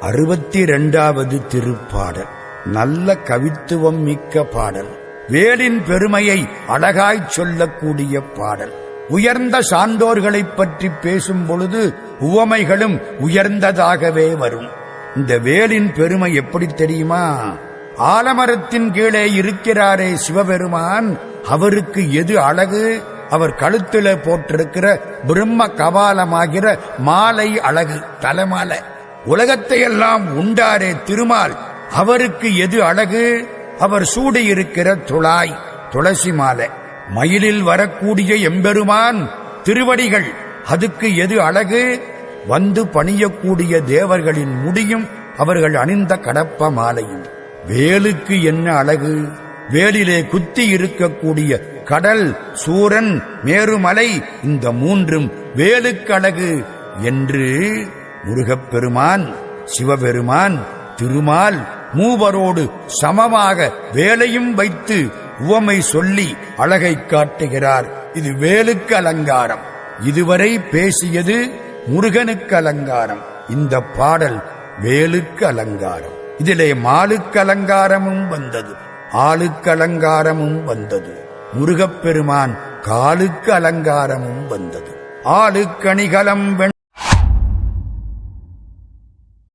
அறுபத்தி இரண்டாவது திருப்பாடல். நல்ல கவித்துவம் மிக்க பாடல். வேலின் பெருமையை அழகாய்ச் சொல்லக்கூடிய பாடல். உயர்ந்த சான்றோர்களைப் பற்றி பேசும் பொழுது உவமைகளும் உயர்ந்ததாகவே வரும். இந்த வேலின் பெருமை எப்படி தெரியுமா? ஆலமரத்தின் கீழே இருக்கிறாரே சிவபெருமான். அவருக்கு எது அழகு? அவர் கழுத்தில போட்டிருக்கிற பிரம்ம கபாலமாகிற மாலை அழகு தலைமாலை. உலகத்தையெல்லாம் உண்டாரே திருமால் அவருக்கு எது அழகு? அவர் சூடியிருக்கிற துளாய் துளசி மாலை. மயிலில் வரக்கூடிய எம்பெருமான் திருவடிகள் அதுக்கு எது அழகு? வந்து பணியக்கூடிய தேவர்களின் முடியும் அவர்கள் அணிந்த கடப்ப மாலையும். வேலுக்கு என்ன அழகு? வேலிலே குத்தி இருக்கக்கூடிய கடல் சூரன் மேருமலை இந்த மூன்றும் வேலுக்கு அழகு என்று முருகப்பெருமான் சிவபெருமான் திருமால் மூவரோடு சமமாக வேலையும் வைத்து உவமை சொல்லி அழகை காட்டுகிறார். இது வேலுக்கு அலங்காரம். இதுவரை பேசியது முருகனுக்கு அலங்காரம். இந்த பாடல் வேலுக்கு அலங்காரம். இதிலே மாலுக்கு அலங்காரமும் வந்தது ஆளுக்கு அலங்காரமும் வந்தது முருகப்பெருமான் காலுக்கு அலங்காரமும் வந்தது. ஆளுக்கணிகலம் வெண்